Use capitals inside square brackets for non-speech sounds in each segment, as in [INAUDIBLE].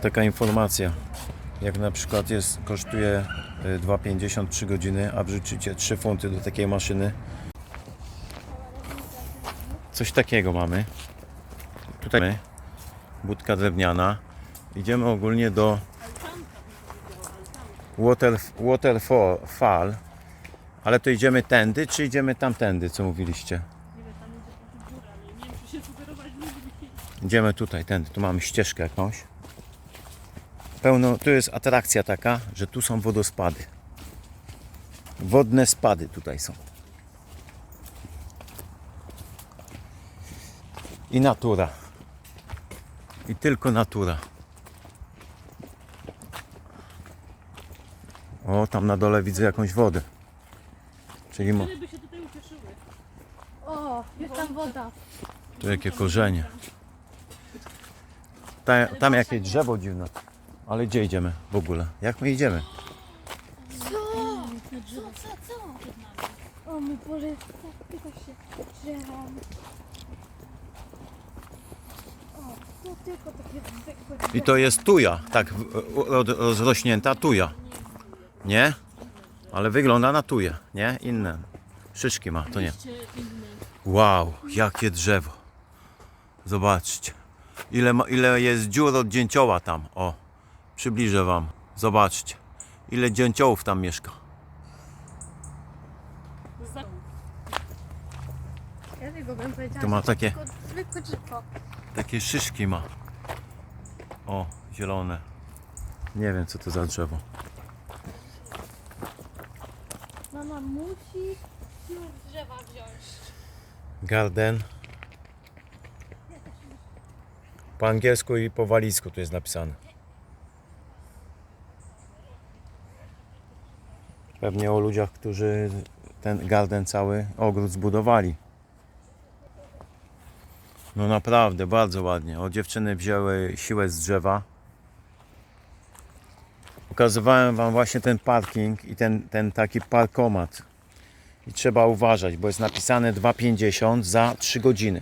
taka informacja. Jak na przykład jest, kosztuje y, 2,50 3 godziny, a wrzucicie 3 funty do takiej maszyny. Coś takiego mamy. Tutaj mamy budka drewniana. Idziemy ogólnie do water, Waterfall. Ale to idziemy tędy, czy idziemy tamtędy, co mówiliście? Idziemy tutaj, tędy. Tu mamy ścieżkę jakąś. Pełno, tu jest atrakcja taka, że tu są wodospady. Wodne spady tutaj są. I natura. I tylko natura. O, tam na dole widzę jakąś wodę. Czyli mo- by się tutaj ucieszyły. O, jest tam woda. tu jakie korzenie. Ta, tam jakieś drzewo dziwne. Ale gdzie idziemy w ogóle? Jak my idziemy? Co? Co, co, co? O mój Boże, tak tylko się żeram. O, tu tylko takie zwykłe I to jest tuja, tak rozrośnięta tuja. Nie? Ale wygląda na tuję, nie? Inne. Szyszki ma, to nie. Wow, jakie drzewo. Zobaczcie. Ile, ma, ile jest dziur od dzięcioła tam. O, przybliżę wam. Zobaczcie. Ile dzięciołów tam mieszka. Za... Ja tego bym powiedziała. To ma że takie- tylko Zwykłe drzewo. Takie szyszki ma. O, zielone. Nie wiem co to za drzewo. Mama musi drzewa wziąć. Garden. Po angielsku i po walizku tu jest napisane. Pewnie o ludziach, którzy ten garden cały ogród zbudowali. No naprawdę, bardzo ładnie. O dziewczyny wzięły siłę z drzewa. Pokazywałem wam właśnie ten parking i ten, ten taki parkomat. I trzeba uważać, bo jest napisane 2,50 za 3 godziny.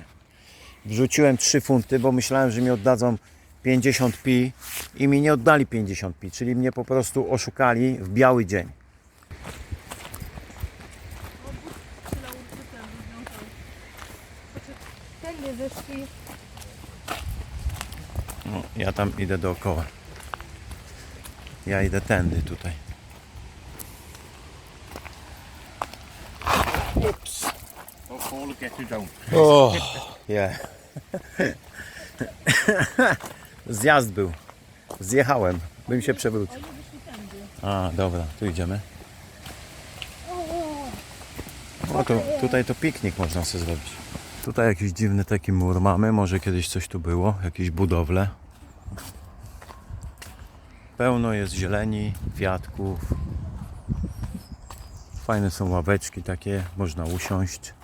Wrzuciłem 3 funty, bo myślałem, że mi oddadzą 50 pi i mi nie oddali 50 pi, czyli mnie po prostu oszukali w biały dzień. Tędy wyszli. No, ja tam idę dookoła. Ja idę tędy tutaj. Fall and get you down. O, yeah. Zjazd był. Zjechałem. Bym się przewrócił. A, dobra, tu idziemy. O, to, tutaj to piknik można sobie zrobić. Tutaj jakiś dziwny taki mur mamy. Może kiedyś coś tu było. Jakieś budowle. Pełno jest zieleni, kwiatków. Fajne są ławeczki takie. Można usiąść.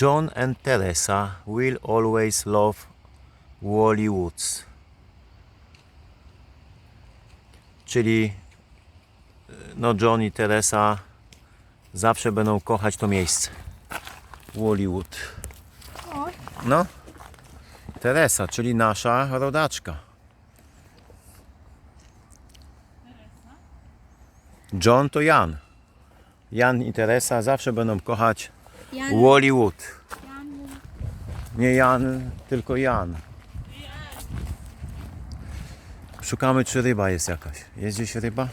John and Teresa will always love Wally Woods. Czyli no John i Teresa zawsze będą kochać to miejsce. Wallywood. No. Teresa, czyli nasza rodaczka. John to Jan. Jan i Teresa zawsze będą kochać Jan, Wallywood. Nie Jan, tylko Jan. Szukamy, czy ryba jest jakaś. Jest gdzieś ryba?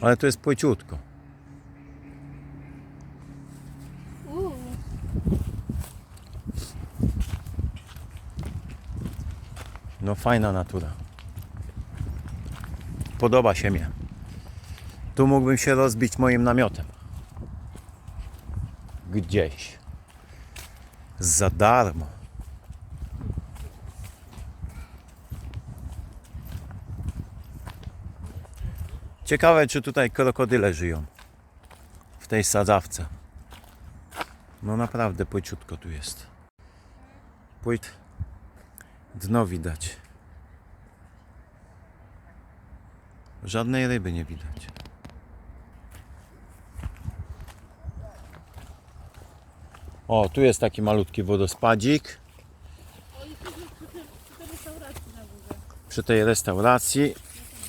Ale to jest płyciutko. No fajna natura. Podoba się mnie. Tu mógłbym się rozbić moim namiotem. Gdzieś. Za darmo. Ciekawe, czy tutaj krokodyle żyją. W tej sadzawce. No naprawdę płyciutko tu jest. Płyt. Dno widać. Żadnej ryby nie widać. O, tu jest taki malutki wodospadzik. przy tej restauracji.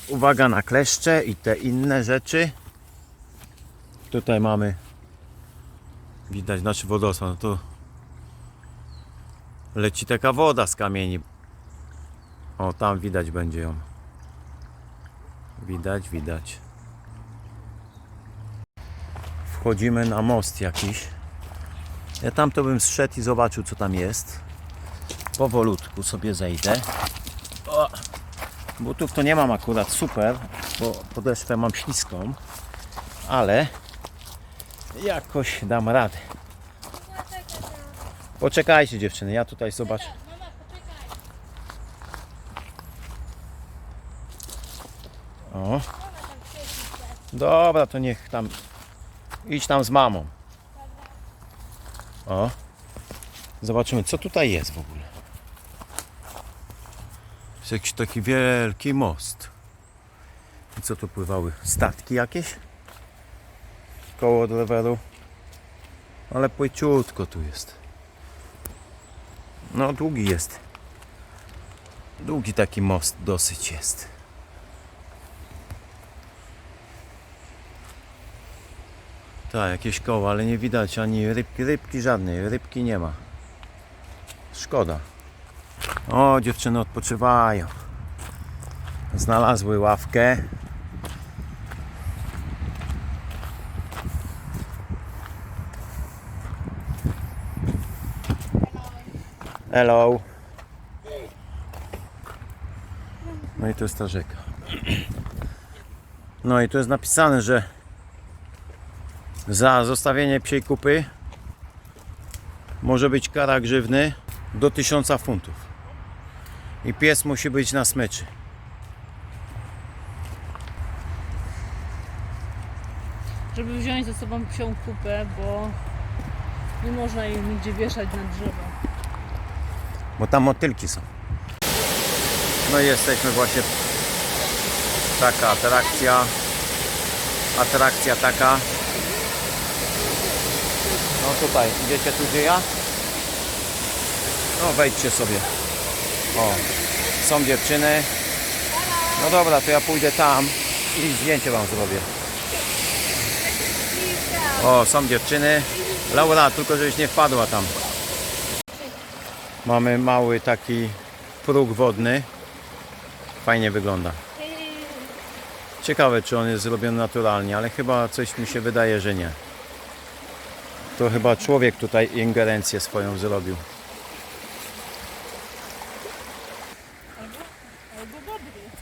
Uwaga na kleszcze i te inne rzeczy. Tutaj mamy widać nasz wodospad. No tu leci taka woda z kamieni. O, tam widać będzie ją. Widać, widać. Wchodzimy na most jakiś. Ja tam to bym zszedł i zobaczył co tam jest. Powolutku sobie zejdę. O, butów to nie mam akurat super, bo podeszwę mam śliską, ale jakoś dam radę. Poczekajcie dziewczyny, ja tutaj zobaczę. Mama, poczekaj. O, dobra, to niech tam idź tam z mamą. O, zobaczymy co tutaj jest w ogóle. Jest jakiś taki wielki most. I co tu pływały? Statki jakieś? Koło od. Ale płyciutko tu jest. No długi jest. Długi taki most dosyć jest. Tak, jakieś koło, ale nie widać ani rybki, rybki żadnej, rybki nie ma. Szkoda. O, dziewczyny odpoczywają. Znalazły ławkę. Hello. No i to jest ta rzeka. [CLEARS THROAT] No i tu jest napisane, że za zostawienie psiej kupy może być kara grzywny do 1000 funtów. I pies musi być na smyczy. Żeby wziąć ze sobą psią kupę, bo nie można jej nigdzie wieszać na drzewo. Bo tam motylki są. No i jesteśmy właśnie. Taka atrakcja. Atrakcja taka. No tutaj, idziecie tu gdzie ja? No wejdźcie sobie. O, są dziewczyny. No dobra, to ja pójdę tam i zdjęcie wam zrobię. O, są dziewczyny. Laura, tylko żebyś nie wpadła tam. Mamy mały taki próg wodny. Fajnie wygląda. Ciekawe, czy on jest zrobiony naturalnie, ale chyba coś mi się wydaje, że nie. To chyba człowiek tutaj ingerencję swoją zrobił.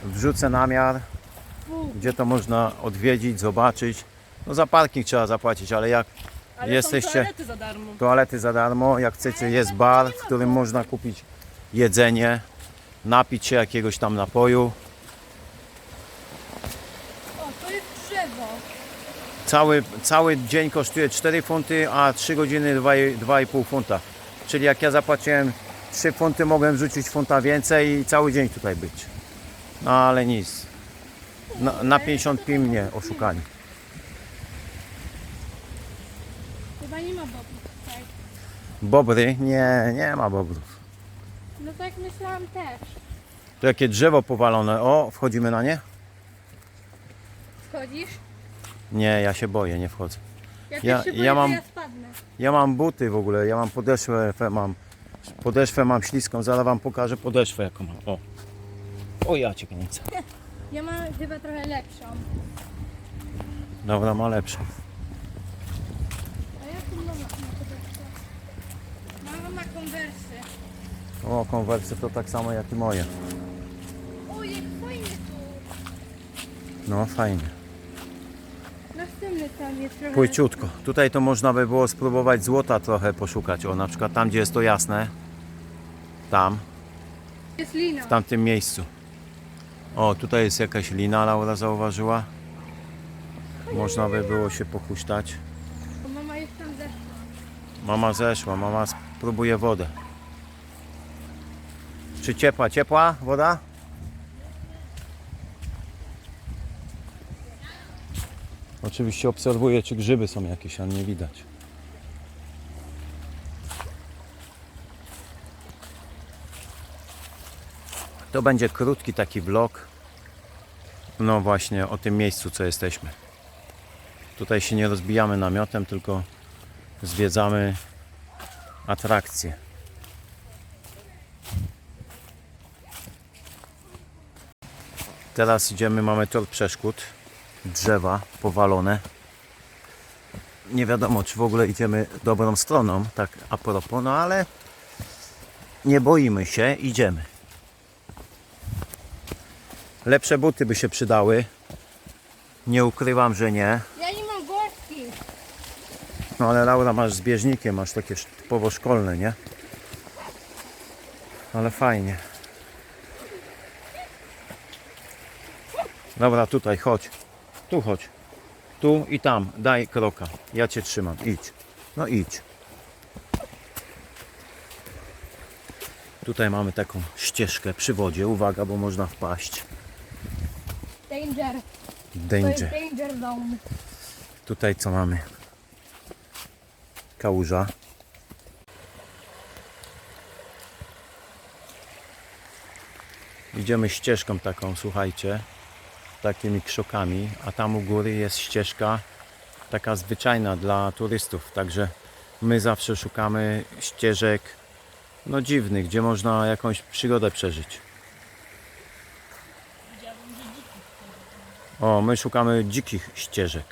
Wrzucę namiar, gdzie to można odwiedzić, zobaczyć. No za parking trzeba zapłacić, ale jak Ale Jesteście- toalety za darmo. toalety za darmo, jak chcecie jest bar, w którym można kupić jedzenie, napić się jakiegoś tam napoju. O, to jest drzewo. Cały, cały dzień kosztuje 4 funty, a 3 godziny 2,5 funta. Czyli jak ja zapłaciłem 3 funty, mogłem rzucić funta więcej i cały dzień tutaj być. No ale nic. Na, na 50 pi mnie oszukali. Chyba nie ma bobu. Tak. Bobry? Nie, nie ma bobrów. No tak myślałam też. To jakie drzewo powalone. O, wchodzimy na nie? Wchodzisz? Nie, ja się boję, nie wchodzę. Jak Ja- ja, się ja boję, mam- to ja spadnę. Ja mam buty w ogóle, ja mam podeszwę, mam podeszwę mam śliską, zaraz wam pokażę podeszwę jaką mam. O, o ja cię kręcę. [LAUGHS] Ja mam chyba trochę lepszą. Dobra, ma lepszą. A jaką mama ma podeszwę? Mama ma konwersy. O, konwersy to tak samo jak i moje. O, jak fajnie tu. No fajnie. Następny tam jest trochę... Płyciutko. Tutaj to można by było spróbować złota trochę poszukać. O, na przykład tam, gdzie jest to jasne. Tam, Jest lina. w tamtym miejscu. O, tutaj jest jakaś lina, Laura zauważyła. Można by było się pochuśtać. Bo mama jest tam zeszła. Mama zeszła, mama spróbuje wodę. Czy ciepła? Ciepła woda? Oczywiście obserwuję, czy grzyby są jakieś, a nie widać. To będzie krótki taki vlog. No właśnie o tym miejscu, co jesteśmy. Tutaj się nie rozbijamy namiotem, tylko zwiedzamy atrakcje. Teraz idziemy, mamy tor przeszkód, drzewa powalone. Nie wiadomo, czy w ogóle idziemy dobrą stroną, tak a propos, no ale nie boimy się, idziemy. Lepsze buty by się przydały. Nie ukrywam, że nie. Ja nie mam. No ale Laura masz z bieżnikiem, masz takie typowo szkolne, nie? Ale fajnie. Dobra, tutaj chodź. Tu chodź. Tu i tam. Daj kroka. Ja cię trzymam. Idź. No idź. Tutaj mamy taką ścieżkę przy wodzie. Uwaga, bo można wpaść. Danger. Danger. danger zone. Tutaj co mamy? Kałuża. Idziemy ścieżką taką, słuchajcie, takimi krzokami, a tam u góry jest ścieżka taka zwyczajna dla turystów, także my zawsze szukamy ścieżek no dziwnych, gdzie można jakąś przygodę przeżyć. O, my szukamy dzikich ścieżek.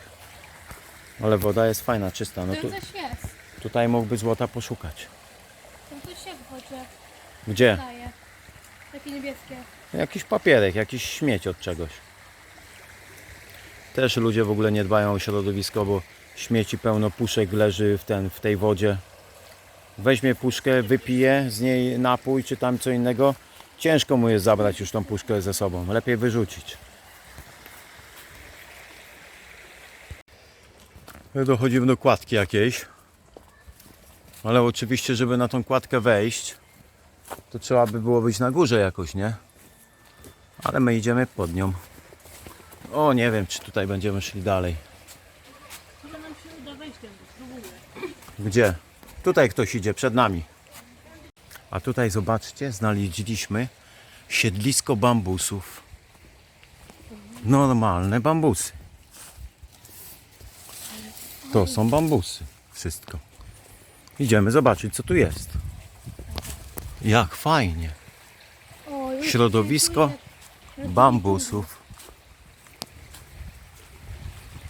Ale woda jest fajna, czysta. No tu, coś jest. tutaj mógłby złota poszukać. To coś jest, chocie. Gdzie? Takie niebieskie. Jakiś papierek, jakiś śmieć od czegoś. Też ludzie w ogóle nie dbają o środowisko, bo śmieci pełno puszek leży w, ten, w tej wodzie. Weźmie puszkę, wypije z niej napój czy tam co innego. Ciężko mu jest zabrać już tą puszkę ze sobą. Lepiej wyrzucić. Dochodzimy do kładki jakiejś. Ale oczywiście, żeby na tą kładkę wejść, to trzeba by było być na górze jakoś, nie? Ale my idziemy pod nią. O, nie wiem, czy tutaj będziemy szli dalej. Może nam się uda wejść spróbuję. Gdzie? Tutaj ktoś idzie, przed nami. A tutaj zobaczcie, znaleźliśmy siedlisko bambusów. Normalne bambusy. To są bambusy. Wszystko. Idziemy zobaczyć, co tu jest. Jak fajnie. Środowisko bambusów.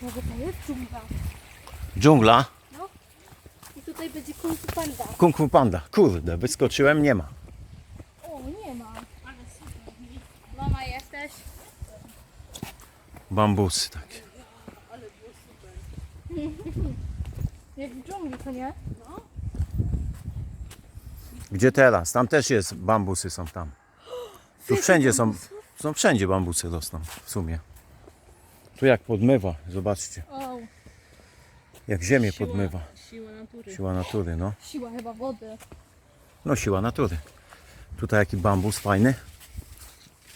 Może to jest dżungla. Dżungla. I tutaj będzie kung fu panda. Kung Fu Panda. Kurde, wyskoczyłem, nie ma. O, nie ma. Mama jesteś? Bambusy takie. [LAUGHS] Jak w dżungli, to nie? Gdzie teraz? Tam też jest, bambusy są tam. Tu wszędzie są, są wszędzie bambusy rosną w sumie. Tu jak podmywa, zobaczcie. O, Jak ziemię Siła- podmywa. Siła natury. Siła natury, no. siła chyba wody. No siła natury. Tutaj jaki bambus fajny.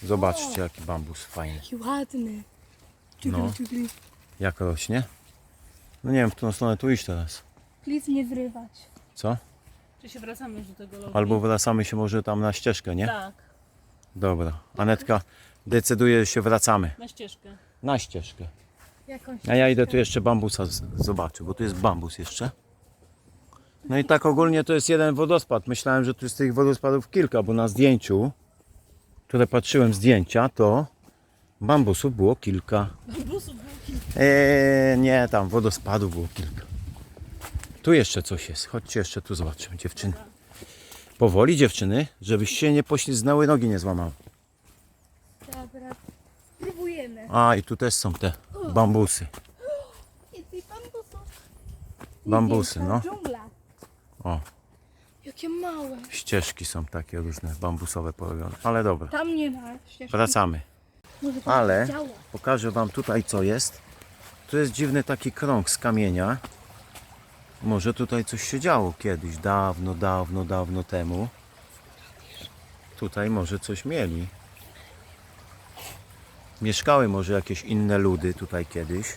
Zobaczcie jaki bambus fajny. Jaki ładny. No. Jak rośnie. No nie wiem, w którą stronę tu iść teraz. Please nie zrywać. Co? Czy się wracamy już do tego logu? Albo wracamy się może tam na ścieżkę, nie? Tak, Dobra. Anetka decyduje, że się wracamy. na ścieżkę. Na ścieżkę. Jakąś A ja idę tu jeszcze bambusa z- zobaczyć, bo tu jest bambus jeszcze. No i tak ogólnie to jest jeden wodospad. Myślałem, że tu jest tych wodospadów kilka, bo na zdjęciu, które patrzyłem zdjęcia, to bambusów było kilka. Bambusów było kilka. Eee, nie, tam wodospadów było kilka. Tu jeszcze coś jest. Chodźcie jeszcze tu zobaczymy, dziewczyny. Powoli dziewczyny, żebyście nie poślizgnęły, nogi nie złamały. Dobra. Spróbujemy. A i tu też są te bambusy. Bambusy, no. O, Jakie małe. ścieżki są takie różne, bambusowe porobione. Ale dobra. Tam nie ma ścieżki. Wracamy. Może tam Ale działa. pokażę Wam tutaj co jest. Tu jest dziwny taki krąg z kamienia. Może tutaj coś się działo kiedyś, dawno, dawno, dawno temu. Tutaj może coś mieli mieszkały może jakieś inne ludy tutaj kiedyś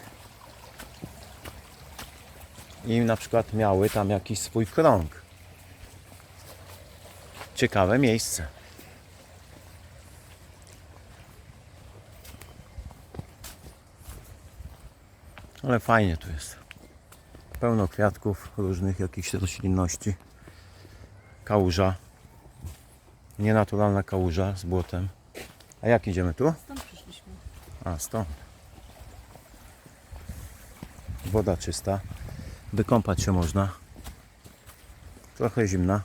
i na przykład miały tam jakiś swój krąg. Ciekawe miejsce. Ale fajnie tu jest. Pełno kwiatków, różnych jakichś roślinności. Kałuża. Nienaturalna kałuża z błotem. A jak idziemy tu? Stąd a, stąd. Woda czysta. Wykąpać się można. Trochę zimna.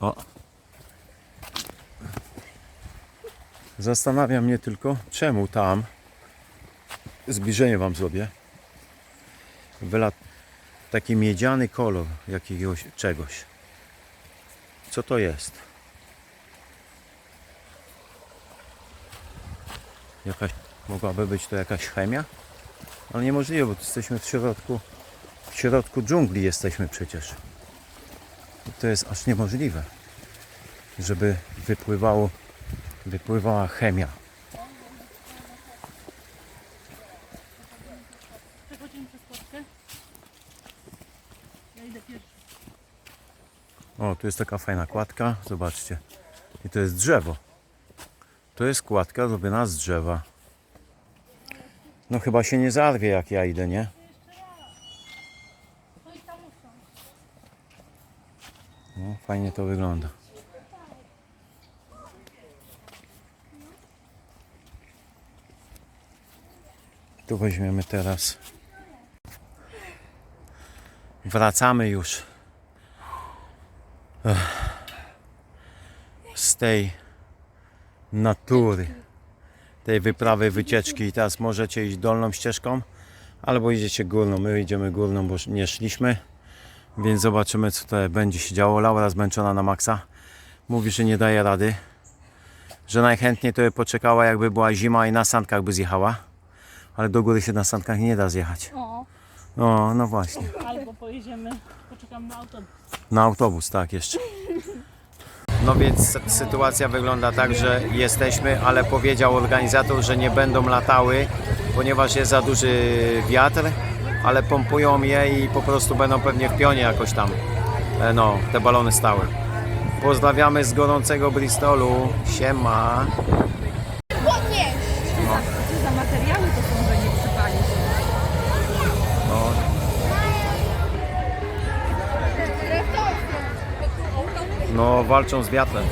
O. Zastanawia mnie tylko, czemu tam zbliżenie wam zrobię. Wylat taki miedziany kolor jakiegoś czegoś. Co to jest? Jakaś, mogłaby być to jakaś chemia? Ale niemożliwe, bo jesteśmy w środku, w środku dżungli jesteśmy przecież. I to jest aż niemożliwe, żeby wypływało, wypływała chemia. Przechodzimy przez kostkę. Ja idę pierwszy. O, tu jest taka fajna kładka, zobaczcie. I to jest drzewo. To jest kładka zrobiona z drzewa. No chyba się nie zarwie jak ja idę, nie? No, fajnie to wygląda. Tu weźmiemy teraz. Wracamy już z tej natury, tej wyprawy, wycieczki. I teraz możecie iść dolną ścieżką, albo idziecie górną. My idziemy górną, bo nie szliśmy, więc zobaczymy, co tutaj będzie się działo. Laura zmęczona na maksa. Mówi, że nie daje rady, że najchętniej to by poczekała, jakby była zima i na sankach by zjechała, ale do góry się na sankach nie da zjechać. O, O, no właśnie. albo pojedziemy, poczekam na autobus. Na autobus, tak, jeszcze. No więc sytuacja wygląda tak, że jesteśmy, ale powiedział organizator, że nie będą latały, ponieważ jest za duży wiatr, ale pompują je i po prostu będą pewnie w pionie jakoś tam, e, no, te balony stały. Pozdrawiamy z gorącego Bristolu. Siema. Walczą z wiatrem.